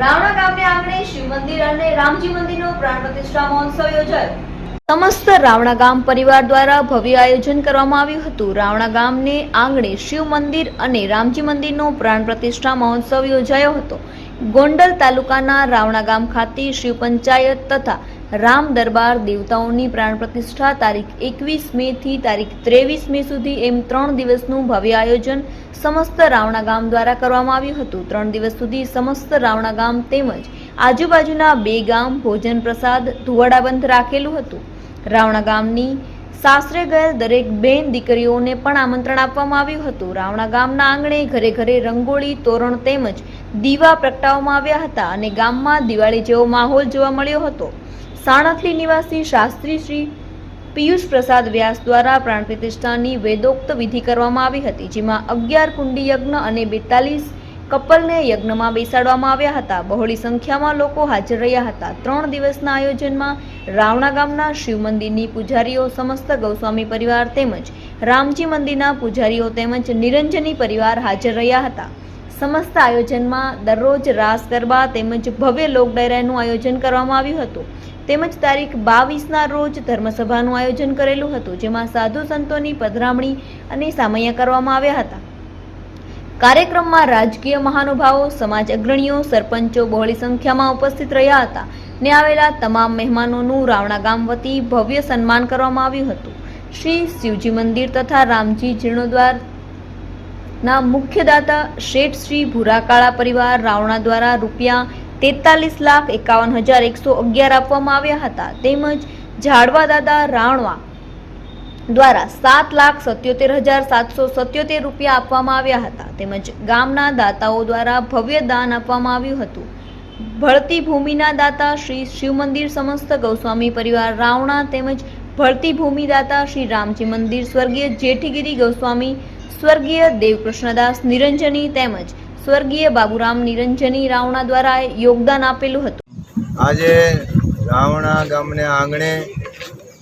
રાવણા ગામને આંગણે શિવ મંદિર અને રામજી મંદિરનો પ્રાણ પ્રતિષ્ઠા મહોત્સવ યોજાયો. સમસ્ત રાવણા ગામ પરિવાર દ્વારા ભવ્ય આયોજન કરવામાં આવ્યું હતું. રાવણા ગામને આંગણે શિવ મંદિર અને રામજી મંદિરનો પ્રાણ પ્રતિષ્ઠા મહોત્સવ યોજાયો હતો. ગોંડલ તાલુકાના રાવણા ગામ ખાતે શિવ પંચાયત તથા રામ દરબાર દેવતાઓની પ્રાણ પ્રતિષ્ઠા તારીખ એકવીસ મે થી તારીખ ત્રેવીસ મે સુધી એમ ત્રણ દિવસનું ભવ્ય આયોજન સમસ્ત રાવણા ગામ દ્વારા કરવામાં આવ્યું હતું. ત્રણ દિવસ સુધી સમસ્ત રાવણા ગામ તેમજ આજુબાજુના બે ગામ ભોજન પ્રસાદ ધુવાડાબંધ રાખેલું હતું. રાવણા ગામની સાસરે ગયેલ દરેક બેન દીકરીઓને પણ આમંત્રણ આપવામાં આવ્યું હતું. રાવણા ગામના આંગણે ઘરે ઘરે રંગોળી, તોરણ તેમજ દીવા પ્રગટાવવામાં આવ્યા હતા અને ગામમાં દિવાળી જેવો માહોલ જોવા મળ્યો હતો. સાણથલી નિવાસી શાસ્ત્રી શ્રી પિયુષ પ્રસાદ વ્યાસ દ્વારા પ્રાણ પ્રતિષ્ઠાની વેદોક્ત વિધિ કરવામાં આવી હતી, જેમાં અગિયાર કુંડી યજ્ઞ અને બેતાલીસ કપલને યજ્ઞમાં બેસાડવામાં આવ્યા હતા. બહોળી સંખ્યામાં લોકો હાજર રહ્યા હતા. ત્રણ દિવસના આયોજનમાં રાવણા ગામના શિવ મંદિરની પૂજારીઓ સમસ્ત ગૌસ્વામી પરિવાર તેમજ રામજી મંદિરના પૂજારીઓ તેમજ નિરંજની પરિવાર હાજર રહ્યા હતા. સમસ્ત આયોજનમાં દરરોજ રાસ ગરબા તેમજ ભવ્ય લોક ડાયરાનું આયોજન કરવામાં આવ્યું હતું. તેમજ તારીખ બાવીસના રોજ ધર્મસભાનું આયોજન કરેલું હતું, જેમાં સાધુ સંતોની પધરામણી અને સામૈયા કરવામાં આવ્યા હતા. કાર્યક્રમમાં રાજકીય મહાનુભાવો, સમાજ અગ્રણીઓ, સરપંચો બહોળી સંખ્યામાં ઉપસ્થિત રહ્યા હતા ને આવેલા તમામ મહેમાનોનું રાવણા ગામ વતી ભવ્ય સન્માન કરવામાં આવ્યું હતું. શ્રી શિવજી મંદિર તથા રામજી જીર્ણોદ્વાર ના મુખ્ય દાતા શેઠ શ્રી ભૂરાકાળા પરિવાર રાવણા દ્વારા રૂપિયા તેતાલીસ લાખ એકાવન હજાર એકસો અગિયાર આપવામાં આવ્યા હતા. તેમજ ઝાડવા દાદા રાવણવા દ્વારા સાત લાખ સત્યોતેર હજાર સાતસો સત્યોતેર રૂપિયા આપવામાં આવ્યા હતા. તેમજ ગામના દાતાઓ દ્વારા ભવ્ય દાન આપવામાં આવ્યું હતું. ભળતી ભૂમિના દાતા શ્રી શિવ મંદિર સમસ્ત ગૌસ્વામી પરિવાર રાવણા તેમજ ભળતી ભૂમિ દાતા શ્રી રામજી મંદિર સ્વર્ગીય જેઠીગીરી ગૌસ્વામી સ્વર્ગીય દેવકૃષ્ણદાસ નિરંજની તેમજ સ્વર્ગીય બાબુરામ નિરંજની રાવણા દ્વારા યોગદાન આપેલું હતું. આજે રાવણા ગામને આંગણે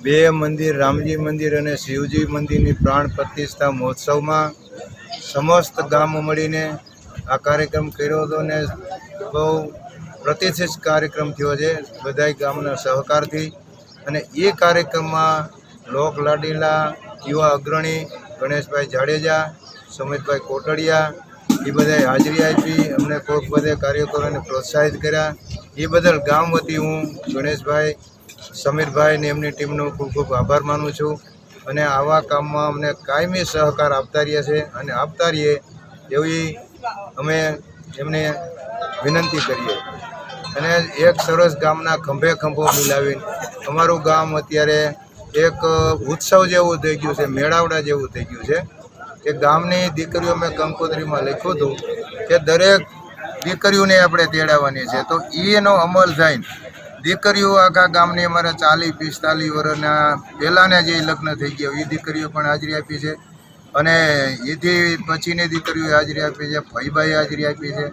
બે મંદિર, રામજી મંદિર અને શિવજી મંદિરની પ્રાણ પ્રતિષ્ઠા મહોત્સવમાં સમસ્ત ગામ મળીને આ કાર્યક્રમ કર્યો હતો ને બહુ પ્રતિષ્ઠિત કાર્યક્રમ થયો છે બધાય ગામના સહકારથી. અને એ કાર્યક્રમમાં લોક લાડીલા, યુવા અગ્રણી ગણેશભાઈ જાડેજા, સુમિતભાઈ કોટડિયા એ બધાએ હાજરી આપી, અમને કોઈક બધે કાર્યકરોને પ્રોત્સાહિત કર્યા. એ બદલ ગામ વતી હું ગણેશભાઈ, સમીરભાઈ ને એમની ટીમનો ખૂબ ખૂબ આભાર માનું છું. અને આવા કામમાં અમને કાયમી સહકાર આપતા રહ્યા છે અને આપતા રહીએ એવી અમે એમને વિનંતી કરીએ. અને એક સરસ ગામના ખંભે ખંભો મિલાવીને અમારું ગામ અત્યારે એક ઉત્સવ જેવું થઈ ગયું છે, મેળાવડા જેવું થઈ ગયું છે. કે ગામની દીકરીઓ મેં કંકોત્રીમાં લખ્યું હતું કે દરેક દીકરીઓને આપણે તેડાવવાની છે. તો એનો અમલ થાય દીકરીઓ આખા ગામની અમારે ચાલીસ, પિસ્તાલીસ વર્ષના પહેલાંના જે લગ્ન થઈ ગયા એ દીકરીઓ પણ હાજરી આપી છે. અને એથી પછીની દીકરીઓએ હાજરી આપી છે ભાઈભાઈ હાજરી આપી છે.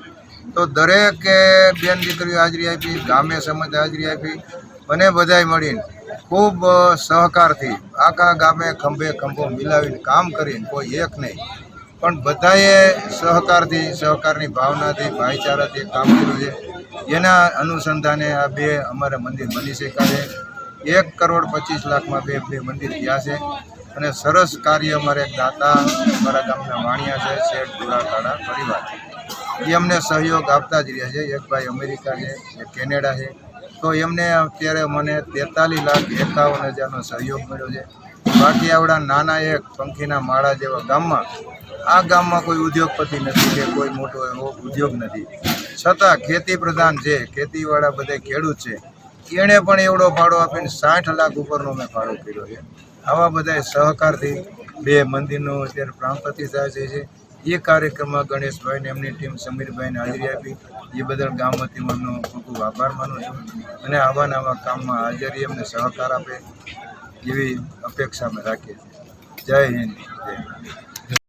તો દરેકે બેન દીકરીઓ હાજરી આપી, ગામે સમજ હાજરી આપી અને બધાય મળીને ખૂબ સહકારથી આખા ગામે ખંભે ખંભો મિલાવીને કામ કરીને કોઈ એક નહીં. પણ બધાએ સહકારથી, સહકારની ભાવનાથી, ભાઈચારાથી કામ કર્યું છે. એના અનુસંધાને આ બે અમારે મંદિર બની શકાય એક કરોડ પચીસ લાખમાં બે બે મંદિર થયા છે. અને સરસ કાર્ય અમારે દાતા અમારા ગામના વાણિયા છે, શેઠ પુરાકાળા પરિવાર. એ અમને સહયોગ આપતા જ રહ્યા છે. એક ભાઈ અમેરિકા છે, એક કેનેડા છે. તો એમને અત્યારે મને તેતાલીસ લાખ એકાવન હજારનો સહયોગ મળ્યો છે. બાકી આવડા નાના એક પંખીના માળા જેવા ગામમાં આ ગામમાં કોઈ ઉદ્યોગપતિ નથી કે કોઈ મોટો એવો ઉદ્યોગ નથી. છતાં ખેતી પ્રધાન છે, ખેતીવાળા બધા ખેડૂત છે. એણે પણ એવડો ફાળો આપીને સાઠ લાખ ઉપરનો મેં ફાળો કર્યો છે. આવા બધા સહકારથી બે મંદિરનો અત્યારે પ્રાણ પ્રતિષ્ઠા છે એ કાર્યક્રમમાં ગણેશભાઈને, એમની ટીમ સમીરભાઈને હાજરી આપી. એ બદલ ગામ વતી એમનો ખૂબ ખૂબ આભાર માનું છું અને આવા નવા કામમાં હાજરી એમને સહકાર આપે એવી અપેક્ષા અમે રાખીએ છીએ. જય હિન્દ, જય